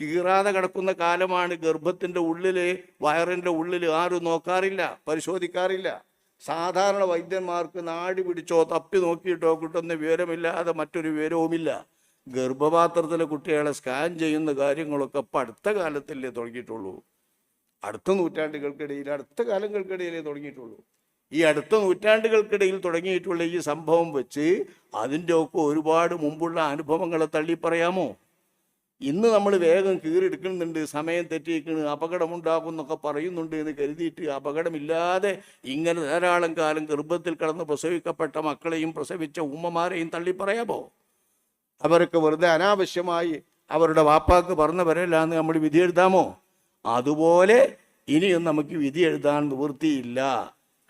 കീറാതെ കിടക്കുന്ന കാലമാണ്. ഗർഭത്തിന്റെ ഉള്ളിൽ വയറിന്റെ ഉള്ളിൽ ആരും നോക്കാറില്ല പരിശോധിക്കാറില്ല. സാധാരണ വൈദ്യന്മാർക്ക് നാടി പിടിച്ചോ തപ്പി നോക്കിയിട്ടോ കിട്ടുന്ന വിവരമില്ലാതെ മറ്റൊരു വിവരവുമില്ല. ഗർഭപാത്രത്തിലെ കുട്ടികളെ സ്കാൻ ചെയ്യുന്ന കാര്യങ്ങളൊക്കെ ഇപ്പം അടുത്ത കാലത്തല്ലേ തുടങ്ങിയിട്ടുള്ളൂ. അടുത്ത നൂറ്റാണ്ടുകൾക്കിടയിൽ അടുത്ത കാലങ്ങൾക്കിടയിലേ തുടങ്ങിയിട്ടുള്ളൂ. ഈ അടുത്ത നൂറ്റാണ്ടുകൾക്കിടയിൽ തുടങ്ങിയിട്ടുള്ള ഈ സംഭവം വെച്ച് അതിന്റെ ഒക്കെ ഒരുപാട് മുമ്പുള്ള അനുഭവങ്ങളെ തള്ളി പറയാമോ ഇന്ന് നമ്മൾ വേഗം കീറിയെടുക്കുന്നുണ്ട് സമയം തെറ്റിയിരിക്കുന്നു അപകടമുണ്ടാകും എന്നൊക്കെ പറയുന്നുണ്ട് എന്ന് കരുതിയിട്ട് അപകടമില്ലാതെ ഇങ്ങനെ ധാരാളം കാലം ഗർഭത്തിൽ കടന്ന് പ്രസവിക്കപ്പെട്ട മക്കളെയും പ്രസവിച്ച ഉമ്മമാരെയും തള്ളി പറയാമോ അവരൊക്കെ വെറുതെ അനാവശ്യമായി അവരുടെ വാപ്പാക്ക് പറഞ്ഞവരല്ലാന്ന് നമ്മൾ വിധി എഴുതാമോ അതുപോലെ ഇനിയും നമുക്ക് വിധി എഴുതാൻ നിവൃത്തിയില്ല.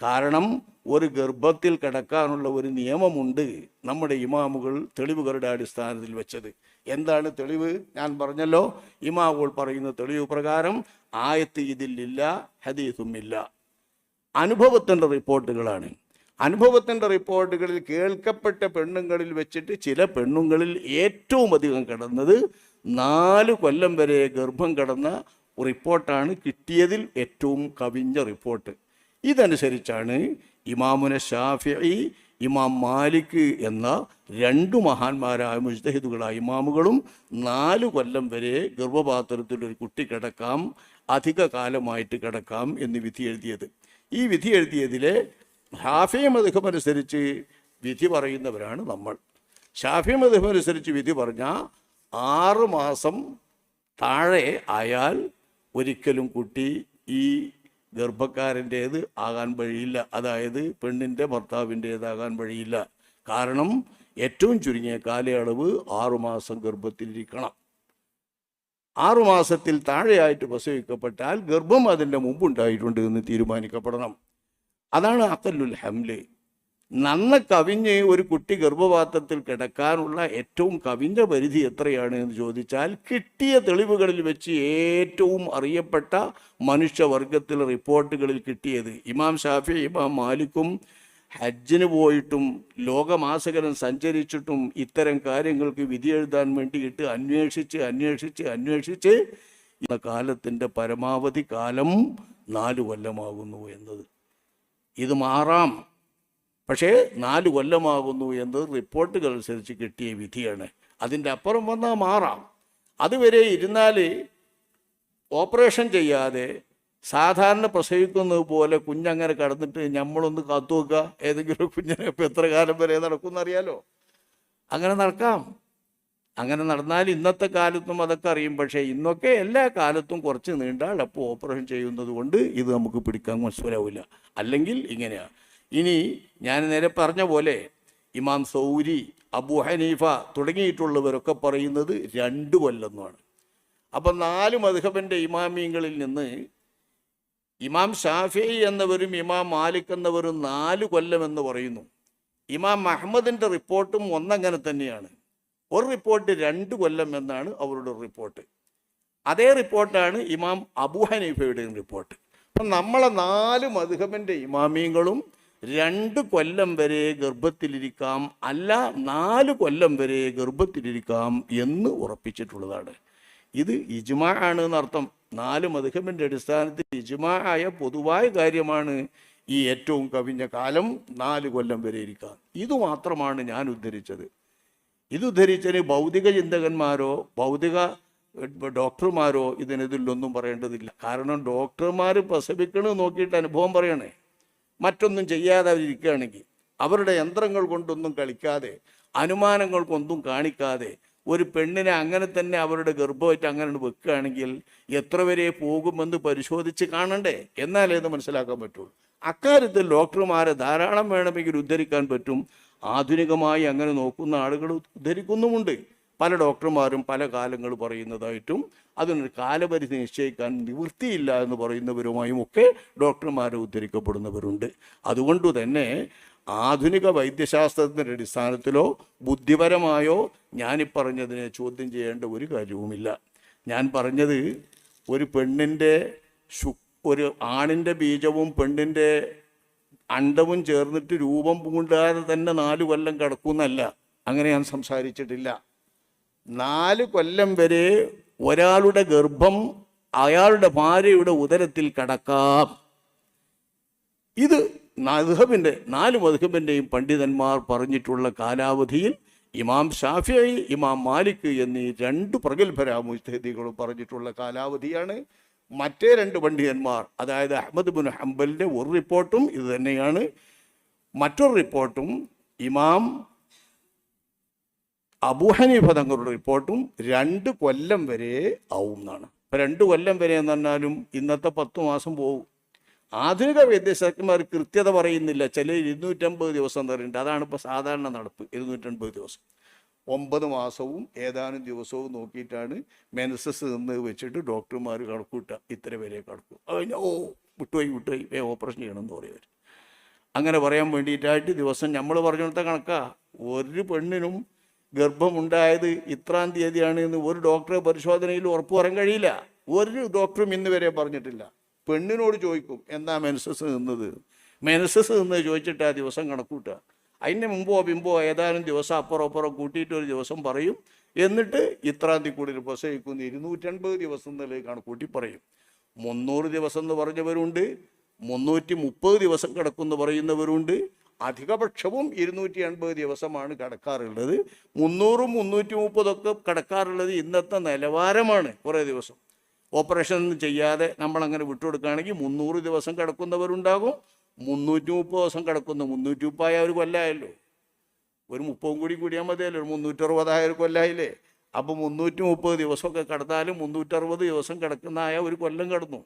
കാരണം ഒരു ഗർഭത്തിൽ കിടക്കാനുള്ള ഒരു നിയമമുണ്ട് നമ്മുടെ ഇമാമുകൾ തെളിവുകളുടെ അടിസ്ഥാനത്തിൽ വെച്ചത്. എന്താണ് തെളിവ്? ഞാൻ പറഞ്ഞല്ലോ ഇമാമുകൾ പറയുന്ന തെളിവ് പ്രകാരം ആയത്ത് ഇതിലില്ല ഹദീസുമില്ല. അനുഭവത്തിന്റെ റിപ്പോർട്ടുകളാണ്. അനുഭവത്തിന്റെ റിപ്പോർട്ടുകളിൽ കേൾക്കപ്പെട്ട പെണ്ണുങ്ങളിൽ വെച്ചിട്ട് ചില പെണ്ണുങ്ങളിൽ ഏറ്റവും അധികം കിടന്നത് നാല് കൊല്ലം വരെ ഗർഭം കടന്ന റിപ്പോർട്ടാണ് കിട്ടിയതിൽ ഏറ്റവും കവിഞ്ഞ റിപ്പോർട്ട്. ഇതനുസരിച്ചാണ് ഇമാമുന ഷാഫി ഇമാം മാലിക് എന്ന രണ്ടു മഹാന്മാരായ മുജ്തഹിദുകളായ ഇമാമുകളും നാല് കൊല്ലം വരെ ഗർഭപാത്രത്തിൽ ഒരു കുട്ടി കിടക്കാം അധിക കാലമായിട്ട് കിടക്കാം എന്ന് വിധി എഴുതിയത്. ഈ വിധി എഴുതിയതിലെ ഹാഫി മധുഹം അനുസരിച്ച് വിധി പറയുന്നവരാണ് നമ്മൾ. ഷാഫി മധുഹം അനുസരിച്ച് വിധി പറഞ്ഞാൽ ആറ് മാസം താഴെ ആയാൽ ഒരിക്കലും കുട്ടി ഈ ഗർഭക്കാരന്റേത് ആകാൻ വഴിയില്ല. അതായത് പെണ്ണിന്റെ ഭർത്താവിന്റേതാകാൻ വഴിയില്ല. കാരണം ഏറ്റവും ചുരുങ്ങിയ കാലയളവ് ആറുമാസം ഗർഭത്തിലിരിക്കണം. ആറുമാസത്തിൽ താഴെയായിട്ട് പ്രസവിക്കപ്പെട്ടാൽ ഗർഭം അതിന്റെ മുമ്പുണ്ടായിട്ടുണ്ട് എന്ന് തീരുമാനിക്കപ്പെടണം. അതാണ് അക്കല്ലുൽ ഹംൽ. നന്ന കവിഞ്ഞ് ഒരു കുട്ടി ഗർഭപാത്രത്തിൽ കിടക്കാനുള്ള ഏറ്റവും കവിഞ്ഞ പരിധി എത്രയാണ് എന്ന് ചോദിച്ചാൽ കിട്ടിയ തെളിവുകളിൽ വെച്ച് ഏറ്റവും അറിയപ്പെട്ട മനുഷ്യവർഗത്തിൽ റിപ്പോർട്ടുകളിൽ കിട്ടിയത് ഇമാം ഷാഫി ഇമാം മാലിക്കും ഹജ്ജിന് പോയിട്ടും ലോകമാസകരം സഞ്ചരിച്ചിട്ടും ഇത്തരം കാര്യങ്ങൾക്ക് വിധി എഴുതാൻ വേണ്ടിയിട്ട് അന്വേഷിച്ച് അന്വേഷിച്ച് അന്വേഷിച്ച് കാലത്തിന്റെ പരമാവധി കാലം നാല് കൊല്ലമാകുന്നു എന്നത്. ഇത് മാറാം. പക്ഷേ നാല് കൊല്ലമാകുന്നു എന്ന് റിപ്പോർട്ടുകൾ അനുസരിച്ച് കിട്ടിയ വിധിയാണ്. അതിന്റെ അപ്പുറം വന്നാൽ മാറാം. അതുവരെ ഇരുന്നാൽ ഓപ്പറേഷൻ ചെയ്യാതെ സാധാരണ പ്രസവിക്കുന്നത് പോലെ കുഞ്ഞങ്ങനെ കടന്നിട്ട് നമ്മളൊന്ന് കാത്തു വെക്കുക ഏതെങ്കിലും കുഞ്ഞിനെ ഇപ്പം എത്ര കാലം വരെ നടക്കുമെന്നറിയാലോ അങ്ങനെ നടക്കാം. അങ്ങനെ നടന്നാൽ ഇന്നത്തെ കാലത്തും അതൊക്കെ അറിയും. പക്ഷേ ഇന്നൊക്കെ എല്ലാ കാലത്തും കുറച്ച് നീണ്ടാൽ അപ്പോൾ ഓപ്പറേഷൻ ചെയ്യുന്നത് കൊണ്ട് ഇത് നമുക്ക് പിടിക്കാൻ മനസ്സിലാവില്ല. അല്ലെങ്കിൽ ഇങ്ങനെയാണ്. ഇനി ഞാൻ നേരെ പറഞ്ഞ പോലെ ഇമാം സൗരി അബു ഹനീഫ തുടങ്ങിയിട്ടുള്ളവരൊക്കെ പറയുന്നത് രണ്ട് കൊല്ലെന്നാണ് അപ്പം നാല് മധുഹബന്റെ ഇമാമിയങ്ങളിൽ നിന്ന് ഇമാം ഷാഫി എന്നവരും ഇമാം മാലിക് എന്നവരും നാല് കൊല്ലം എന്ന് പറയുന്നു. ഇമാം അഹമ്മദിന്റെ റിപ്പോർട്ടും ഒന്നങ്ങനെ തന്നെയാണ്. ഒരു റിപ്പോർട്ട് രണ്ട് കൊല്ലം എന്നാണ് അവരുടെ റിപ്പോർട്ട്. അതേ റിപ്പോർട്ടാണ് ഇമാം അബു ഹനീഫയുടെയും റിപ്പോർട്ട്. അപ്പം നമ്മളെ നാല് മധുഹബന്റെ ഇമാമിയങ്ങളും രണ്ട് കൊല്ലം വരെ ഗർഭത്തിലിരിക്കാം അല്ല നാല് കൊല്ലം വരെ ഗർഭത്തിലിരിക്കാം എന്ന് ഉറപ്പിച്ചിട്ടുള്ളതാണ്. ഇത് ഇജ്മാ ആണ് എന്നർത്ഥം. നാല് മധുഹമിന്റെ അടിസ്ഥാനത്തിൽ ഇജ്മാ ആയ പൊതുവായ കാര്യമാണ് ഈ ഏറ്റവും കവിഞ്ഞ കാലം നാല് കൊല്ലം വരെ ഇരിക്കാം. ഇത് മാത്രമാണ് ഞാൻ ഉദ്ധരിച്ചത്. ഇത് ഉദ്ധരിച്ചതിന് ഭൗതിക ചിന്തകന്മാരോ ഭൗതിക ഡോക്ടർമാരോ ഇതിനെതിലൊന്നും പറയേണ്ടതില്ല. കാരണം ഡോക്ടർമാർ പ്രസവിക്കണമെന്ന് നോക്കിയിട്ട് അനുഭവം പറയണേ. മറ്റൊന്നും ചെയ്യാതെ അവരിക്കുകയാണെങ്കിൽ അവരുടെ യന്ത്രങ്ങൾ കൊണ്ടൊന്നും കളിക്കാതെ അനുമാനങ്ങൾക്കൊന്നും കാണിക്കാതെ ഒരു പെണ്ണിനെ അങ്ങനെ തന്നെ അവരുടെ ഗർഭമായിട്ട് അങ്ങനെ വെക്കുകയാണെങ്കിൽ എത്ര വരെ പോകുമെന്ന് പരിശോധിച്ച് കാണണ്ടേ? എന്നാലേ ഇത് മനസ്സിലാക്കാൻ പറ്റുള്ളൂ അക്കാര്യത്തിൽ ഡോക്ടർമാരെ ധാരാളം വേണമെങ്കിൽ ഉദ്ധരിക്കാൻ പറ്റും. ആധുനികമായി അങ്ങനെ നോക്കുന്ന ആളുകൾ ഉദ്ധരിക്കുന്നുമുണ്ട്. പല ഡോക്ടർമാരും പല കാലങ്ങൾ പറയുന്നതായിട്ടും അതിനൊരു കാലപരിധി നിശ്ചയിക്കാൻ നിവൃത്തിയില്ല എന്ന് പറയുന്നവരുമായും ഒക്കെ ഡോക്ടർമാരെ ഉദ്ധരിക്കപ്പെടുന്നവരുണ്ട്. അതുകൊണ്ട് തന്നെ ആധുനിക വൈദ്യശാസ്ത്രത്തിന്റെ അടിസ്ഥാനത്തിലോ ബുദ്ധിപരമായോ ഞാനിപ്പറഞ്ഞതിനെ ചോദ്യം ചെയ്യേണ്ട ഒരു കാര്യവുമില്ല. ഞാൻ പറഞ്ഞത് ഒരു പെണ്ണിന്റെ ഒരു ആണിന്റെ ബീജവും പെണ്ണിന്റെ അണ്ടവും ചേർന്നിട്ട് രൂപം പൂണ്ടാതെ തന്നെ നാലു കൊല്ലം കിടക്കുന്നല്ല അങ്ങനെ ഞാൻ സംസാരിച്ചിട്ടില്ല. നാല് കൊല്ലം വരെ ഒരാളുടെ ഗർഭം അയാളുടെ ഭാര്യയുടെ ഉദരത്തിൽ കടക്കാം. ഇത് മധുഹബിന്റെ നാല് മധുഹബിന്റെയും പണ്ഡിതന്മാർ പറഞ്ഞിട്ടുള്ള കാലാവധിയിൽ ഇമാം ഷാഫിയായി ഇമാം മാലിക് എന്നീ രണ്ട് പ്രഗത്ഭരാ മുസ്തഹിദികളും പറഞ്ഞിട്ടുള്ള കാലാവധിയാണ്. മറ്റേ രണ്ട് പണ്ഡിതന്മാർ അതായത് അഹമ്മദ് ബിൻ ഹംബലിന്റെ ഒരു റിപ്പോർട്ടും ഇത് തന്നെയാണ്. മറ്റൊരു റിപ്പോർട്ടും ഇമാം അബൂഹനീഫ തങ്ങളുടെ റിപ്പോർട്ടും രണ്ട് കൊല്ലം വരെ ആവും എന്നാണ് ഇപ്പം രണ്ട് കൊല്ലം വരെ എന്ന് പറഞ്ഞാലും ഇന്നത്തെ പത്ത് മാസം പോകും. ആധുനിക വൈദ്യശാസ്ത്രന്മാർ കൃത്യത പറയുന്നില്ല. ചില ഇരുന്നൂറ്റമ്പത് ദിവസം തരുന്നുണ്ട് അതാണ് ഇപ്പോൾ സാധാരണ നടപ്പ് ഇരുന്നൂറ്റമ്പത് ദിവസം. ഒമ്പത് മാസവും ഏതാനും ദിവസവും നോക്കിയിട്ടാണ് മെനസസ് നിന്ന് വെച്ചിട്ട് ഡോക്ടർമാർ കണക്കൂട്ടുക. ഇത്ര വരെ കണക്കും. അത് കഴിഞ്ഞാൽ ഓ വിട്ടുപോയി വിട്ടുപോയി. വേ ഓപ്പറേഷൻ ചെയ്യണമെന്ന് പറയുവർ അങ്ങനെ പറയാൻ വേണ്ടിയിട്ടായിട്ട് ദിവസം നമ്മൾ പറഞ്ഞിടത്ത കണക്കാ. ഒരു പെണ്ണിനും ഗർഭമുണ്ടായത് ഇത്രാം തീയതിയാണ് എന്ന് ഒരു ഡോക്ടറെ പരിശോധനയിൽ ഉറപ്പ് പറയാൻ കഴിയില്ല. ഒരു ഡോക്ടറും ഇന്ന് വരെ പറഞ്ഞിട്ടില്ല. പെണ്ണിനോട് ചോദിക്കും എന്താ മെനസസ് നിന്നത് മെനസസ് നിന്ന് ചോദിച്ചിട്ട് ആ ദിവസം കണക്കൂട്ടുക. അതിന് മുമ്പോ പിമ്പോ ഏതാനും ദിവസം അപ്പുറം അപ്പുറം കൂട്ടിയിട്ട് ഒരു ദിവസം പറയും. എന്നിട്ട് ഇത്രാം തീയതി കൂടി പ്രസവിക്കുന്ന ഇരുന്നൂറ്റൻപത് ദിവസം നിലയിൽ കണക്കൂട്ടി പറയും. മുന്നൂറ് ദിവസം എന്ന് പറഞ്ഞവരുണ്ട്. മുന്നൂറ്റി മുപ്പത് ദിവസം കിടക്കുമെന്ന് പറയുന്നവരുണ്ട്. അധികപക്ഷവും ഇരുന്നൂറ്റി എൺപത് ദിവസമാണ് കിടക്കാറുള്ളത്. മുന്നൂറും മുന്നൂറ്റി മുപ്പതൊക്കെ കിടക്കാറുള്ളത് ഇന്നത്തെ നിലവാരമാണ് കുറേ ദിവസം. ഓപ്പറേഷൻ ചെയ്യാതെ നമ്മളങ്ങനെ വിട്ടുകൊടുക്കുകയാണെങ്കിൽ മുന്നൂറ് ദിവസം കിടക്കുന്നവരുണ്ടാകും. മുന്നൂറ്റി മുപ്പത് ദിവസം കിടക്കുന്ന മുന്നൂറ്റി മുപ്പായ ഒരു കൊല്ലമായല്ലോ ഒരു മുപ്പതും കൂടി കൂടിയാൽ മതിയല്ലോ. ഒരു മുന്നൂറ്ററുപതായ ഒരു കൊല്ലമായില്ലേ അപ്പോൾ മുന്നൂറ്റി മുപ്പത് ദിവസമൊക്കെ കിടന്നാലും മുന്നൂറ്ററുപത് ദിവസം കിടക്കുന്നതായ ഒരു കൊല്ലം കിടന്നു.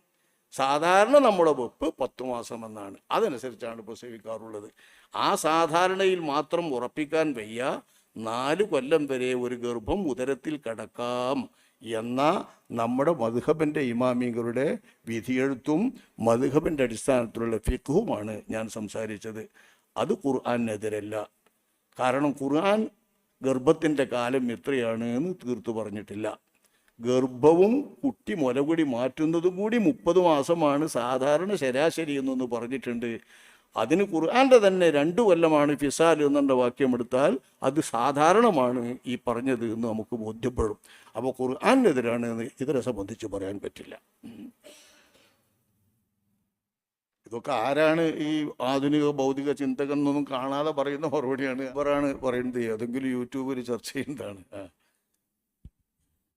സാധാരണ നമ്മുടെ വെപ്പ് പത്ത് മാസം എന്നാണ്. അതനുസരിച്ചാണ് പ്രസവിക്കാറുള്ളത് ആ സാധാരണയിൽ മാത്രം ഉറപ്പിക്കാൻ വയ്യ. നാല് കൊല്ലം വരെ ഒരു ഗർഭം ഉദരത്തിൽ കിടക്കാം എന്ന നമ്മുടെ മധുഹബന്റെ ഇമാമികളുടെ വിധിയെഴുത്തും മധുഹബന്റെ അടിസ്ഥാനത്തിലുള്ള ഫിഖുവുമാണ് ഞാൻ സംസാരിച്ചത്. അത് ഖുർആാനെതിരല്ല. കാരണം ഖുർആൻ ഗർഭത്തിന്റെ കാലം എത്രയാണ് എന്ന് തീർത്തു പറഞ്ഞിട്ടില്ല. ഗർഭവും കുട്ടി മുലകുടി മാറ്റുന്നതും കൂടി മുപ്പത് മാസമാണ് സാധാരണ ശരാശരി എന്നൊന്ന് പറഞ്ഞിട്ടുണ്ട്. അതിന് കുറാന്റെ തന്നെ രണ്ടു കൊല്ലമാണ് ഫിസാൽ എന്നുള്ള വാക്യം എടുത്താൽ അത് സാധാരണമാണ് ഈ പറഞ്ഞത് എന്ന് നമുക്ക് ബോധ്യപ്പെടും. അപ്പോൾ ഖുർആാനെതിരാണ് ഇതിനെ സംബന്ധിച്ച് പറയാൻ പറ്റില്ല. ഇതൊക്കെ ആരാണ് ഈ ആധുനിക ഭൗതിക ചിന്തകൻ എന്നൊന്നും കാണാതെ പറയുന്ന മറുപടിയാണ്. ഇവരാണ് പറയുന്നത്. ഏതെങ്കിലും യൂട്യൂബിൽ ചർച്ച ചെയ്യുന്നതാണ്.